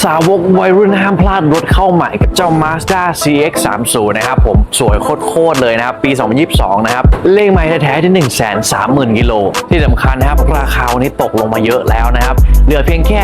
สาวกวัยรุ่นห้ามพลาดรถเข้าใหม่กับเจ้า Mazda CX 3 0 นะครับผมสวยโคตรๆเลยนะครับ ปี 2022 นะครับ เลขไม้แท้ๆที่ 1 3 0 0 0 0 กิโล ที่สำคัญนะครับ ราคาวันนี้ตกลงมาเยอะแล้วนะครับ เหลือเพียงแค่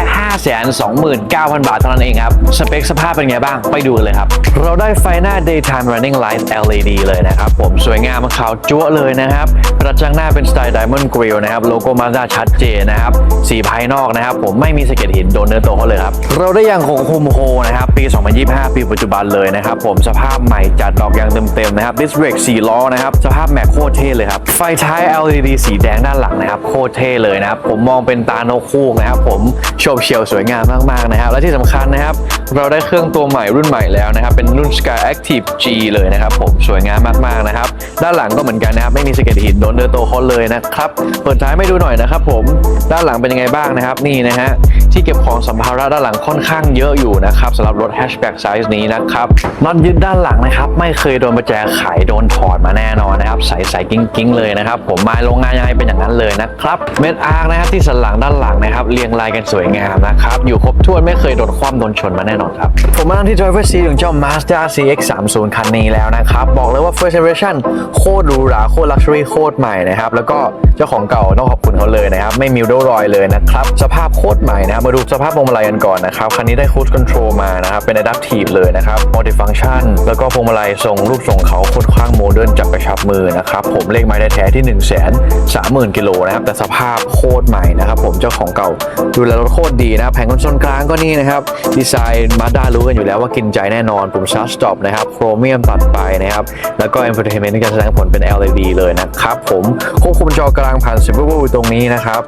529,000 บาทเท่านั้นเองครับ สเปคสภาพเป็นไงบ้างไปดูเลยครับ เราได้ไฟหน้า daytime running light LED เลยนะครับผมสวยงามขาวจั๊วเลยนะครับกระจังหน้าเป็นสไตล์ diamond grill นะครับโลโก้ Mazda ชัดเจนนะครับสีภายนอกนะครับผมไม่มีสะเก็ดหินโดนเนื้อตัวเขาเลยครับเราได้ยังคงคุมโคนะครับ ปี 2025 ปีปัจจุบันเลยนะครับ ผมสภาพใหม่จัดดอกยางเต็มๆนะครับ disc brake 4ล้อนะครับ สภาพแม็กโคตรเท่เลยครับ ไฟท้าย LED สีแดงด้านหลังนะครับ โคตรเท่เลยนะครับ ผมมองเป็นตาโนคูกนะครับผมโฉบเฉี่ยวสวยงามมากๆนะครับ และที่สำคัญนะครับ เราได้เครื่องตัวใหม่รุ่นใหม่แล้วนะครับ เป็นรุ่น Sky Active G เลยนะครับ ผมสวยงามมากๆนะครับ ด้านหลังก็เหมือนกันนะครับ ไม่มีสะเก็ดหินโดนเนื้อตัวเขาเลยนะครับเปิดท้ายไม่ดูหน่อยนะครับ ผมด้านหลังเป็นยังไงบ้างนะครับนี่นะฮะที่เก็บของสัมภาระด้านหลังค่อนข้างเยอะอยู่นะครับสำหรับรถแฮชแบ็กไซส์นี้นะครับน็อตยึดด้านหลังนะครับ ไม่เคยโดนประแจไขโดนถอดมาแน่นอนนะครับใส่ใส่กิ้งกิ้งเลยนะครับ ผมมาโรงงานยังไงเป็นอย่างนั้นเลยนะครับเม็ดอาร์นะครับที่สันหลังด้านหลังนะครับเรียงรายกันสวยงามนะครับอยู่ครบถ้วนไม่เคยโดนคว่ำโดนชนมาแน่นอนครับผมมานั่งที่ driver seat ของเจ้า Mazda CX-30 คันนี้แล้วนะครับ บอกเลยว่า first generation โคตรหรูหราโคตร luxury โคตรใหม่นะครับ แล้วก็เจ้าของเก่าต้องขอบคุณเขาเลยนะครับ ไม่มีริ้วรอยเลยนะครับ สภาพโคตรใหม่นะมาดูสภาพพวงมาลัยกันก่อนนะครับคันนี้ได้ cruise control มานะครับเป็น adaptive เลยนะครับ multifunction แล้วก็พวงมาลัยทรงรูปทรงเขาค่อนข้างโมเดิร์นจับกระชับมือนะครับผมเลขไม้แท้ที่ 1 3 0 0 0 0กิโลนะครับแต่สภาพโคตรใหม่นะครับผมเจ้าของเก่าดูแลรถโคตรดีนะครับแผงคอนโซลกลางก็นี่นะครับดีไซน์มาด้ารู้กันอยู่แล้วว่ากินใจแน่นอนปุ่ม start stop นะครับโครเมียมตัดไปนะครับแล้วก็ entertainment ที่จะแสดงผลเป็น LED เลยนะครับผมควบคุมจอกลางผ่าน s i m b l ตรงนี้นะครับ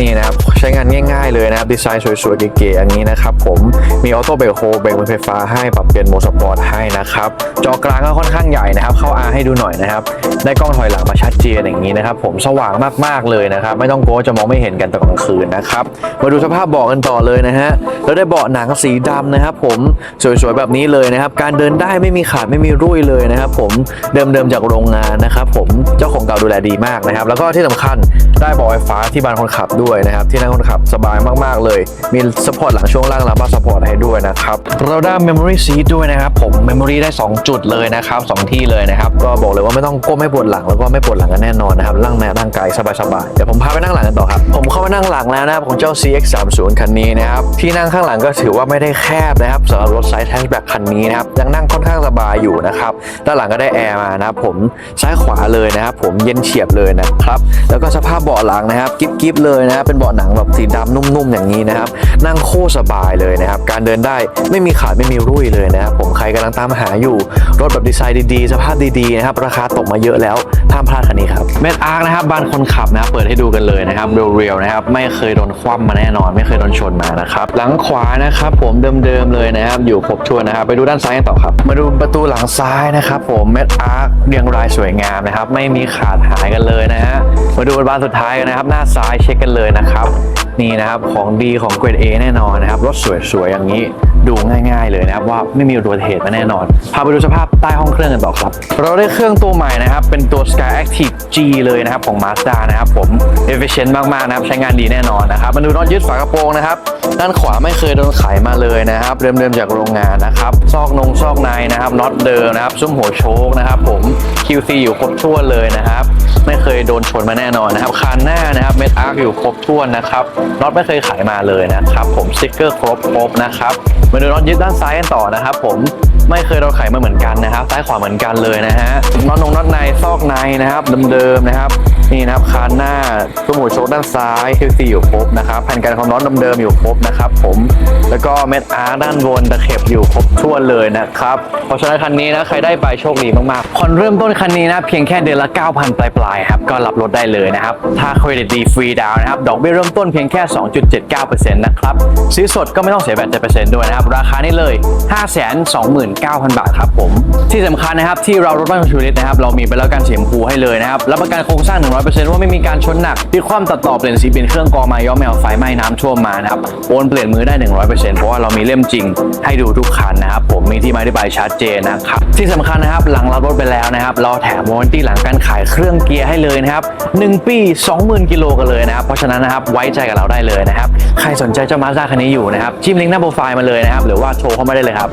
นี่นะครับใช้งานง่าย ๆเลยนะครับดีไซนสวยๆเก๋ๆอย่างนี้นะครับผมมีออโต้เบรกโฮเบรกมือไฟฟ้าให้ปรับเปลี่ยนโหมดสปอร์ตให้นะครับจอกลางก็ค่อนข้างใหญ่นะครับเข้า R ให้ดูหน่อยนะครับได้กล้องถอยหลังมาชัดเจนอย่างนี้นะครับผมสว่างมากๆเลยนะครับไม่ต้องกลัวจะมองไม่เห็นกันตอนกลางคืนนะครับมาดูสภาพเบาะกันต่อเลยนะฮะแล้วได้เบาะหนังสีดำนะครับผมสวยๆแบบนี้เลยนะครับการเดินได้ไม่มีขาดไม่มีรุ่ยเลยนะครับผมเดิมๆจากโรงงานนะครับผมเจ้าของเก่าดูแลดีมากนะครับแล้วก็ที่สำคัญได้เบาะไฟฟ้าที่บานคนขับด้วยนะครับที่นั่งคนขับสบายมากๆเลยมีสปอร์ตหลังช่วงล่างรับบัสสปอร์ตให้ด้วยนะครับเราได้ memory seat ด้วยนะครับผม memory ได้ 2 จุดเลยนะครับสองที่เลยนะครับ ก็บอกเลยว่าไม่ต้องก้มไม่ปวดหลังแล้วก็ไม่ปวดหลังกันแน่นอนนะครับร่างแนร่างกายสบายๆเดี๋ยวผมพาไปนั่งหลังกันต่อครับ ผมเข้ามานั่งหลังแล้วนะครับของเจ้า CX 3 0คันนี้นะครับที่นั่งข้างหลังก็ถือว่าไม่ได้แคบนะครับสำหรับรถไซส์แฮชแบ็กคันนี้นะครับยังนั่งค่อนข้างสบายอยู่นะครับด้านหลังก็ได้แอร์มานะครับผมซ้ายขวาเลยนะครับผมเย็นเฉียบเลยนะครับแล้วก็สภาพเบาะหลังนะครับกิ๊บๆเลยนะครับเป็นเบาะหนังแบบสีดำนุ่มๆอย่างนี้นะครับ นั่งโคตรสบายเลยนะครับ การเดินได้ไม่มีขาดไม่มีรุ่ยเลยนะครับ ผมใครกำลังตามหาอยู่ รถแบบดีไซน์ดีๆ สภาพดีๆนะครับ ราคาตกมาเยอะแล้วห้ามพลาดคันนี้ครับเมดอาร์คนะครับบานคนขับนะครับเปิดให้ดูกันเลยนะครับเรียวๆนะครับ ไม่เคยโดนคว่ำมาแน่นอน ไม่เคยโดนชนมานะครับหลังขวานะครับ ผมเดิมๆเลยนะครับ อยู่ครบถ้วนนะครับไปดูด้านซ้ายกันต่อครับ มาดูประตูหลังซ้ายนะครับ ผมเมดอาร์คเรียงรายสวยงามนะครับ ไม่มีขาดหายกันเลยนะฮะมาดูบานสุดท้ายกันนะครับ หน้าซ้ายเช็คกันเลยนะครับ นี่นะครับของดีของเกรด A แน่นอนนะครับรถสวยๆอย่างนี้ดูง่ายๆเลยนะครับว่าไม่มีอุบัติเหตุมาแน่นอน พาไปดูสภาพใต้ห้องเครื่องกันต่อครับ เราได้เครื่องตัวใหม่นะครับ เป็นตัว Sky Active G เลยนะครับของ Mazda นะครับผม efficient มากๆนะครับใช้งานดีแน่นอนนะครับมาดูน็อตยึดฝากระโปรงนะครับด้านขวาไม่เคยโดนไขมาเลยนะครับเดิมๆจากโรงงานนะครับซอกนงซอกในนะครับน็อตเดิมนะครับซุ้มหัวโชคนะครับผม QC อยู่ครบถ้วนเลยนะครับ ไม่เคยโดนชนมาแน่นอนนะครับคานหน้านะครับเม็ดอาร์คอยู่ครบถ้วนนะครับน็อตไม่เคยไขมาเลยนะครับผมสติ๊กเกอร์ครบครบนะครับมาดูน็อตยึดด้านซ้ายกันต่อนะครับผมไม่เคยโดนไขมาเหมือนกันนะครับซ้ายขวาเหมือนกันเลยนะฮะน็อตนงน็อตในซอกในนะครับเดิมๆนะครับนี่นะครับคานหน้าซุ้มหัวโชคด้านซ้าย QC อยู่ครบนะครับแผ่นกันของน็อตเดิมๆอยู่ครบนะครับผมแล้วก็เม็ดอาร์คด้านบนตะเข็บอยู่ครบถ้วเลยนะครับเพราะฉะนั้นคันนี้นะใครได้ไปโชคดีมากๆผ่อนเริ่มต้นคันนี้นะเพียงแค่เดือนละ9,000ปลายๆครับก็รับรถได้เลยนะครับ ถ้าเครดิตดีฟรีดาวนะครับ ดอกเบี้ยเริ่มต้นเพียงแค่ 2.79%นะครับ ซื้อสดก็ไม่ต้องเสียแบต7%ด้วยนะครับ ราคานี้เลย 529,000 บาทครับผม ที่สำคัญนะครับ ที่เรารถบ้านชูริตนะครับ เรามีบแล้วกันสีชมพูให้เลยนะครับรับประกันโครงสร้าง 100%ว่าไม่มีการชนหนักที่ความตัดต่อเปลี่ยนสีเป็นเครื่องกอมาย้อมแมวไฟไหม้น้ำท่วมมานะครับโอนเปลี่ยนมือได้ 100%เพราะว่าเรามีเล่มจริงให้ดูทุกคันนะครับผมมีที่มาอธิบายชัดเจนนะครับที่สำคัญนะครับหลังรับรถไปแล้วนะครับเราแถมวารันตี้หลังการขายเครื่องเกียร์ให้เลยนะครับ1ปี 20,000 กิโลกันเลยนะครับ เพราะฉะนั้นนะครับไว้ใจกับเราได้เลยนะครับ ใครสนใจเจ้ามาสด้าคันนี้อยู่นะครับจิ้มลิงก์หน้าโปรไฟล์มาเลยนะครับ หรือว่าโทรเข้ามาได้เลยครับ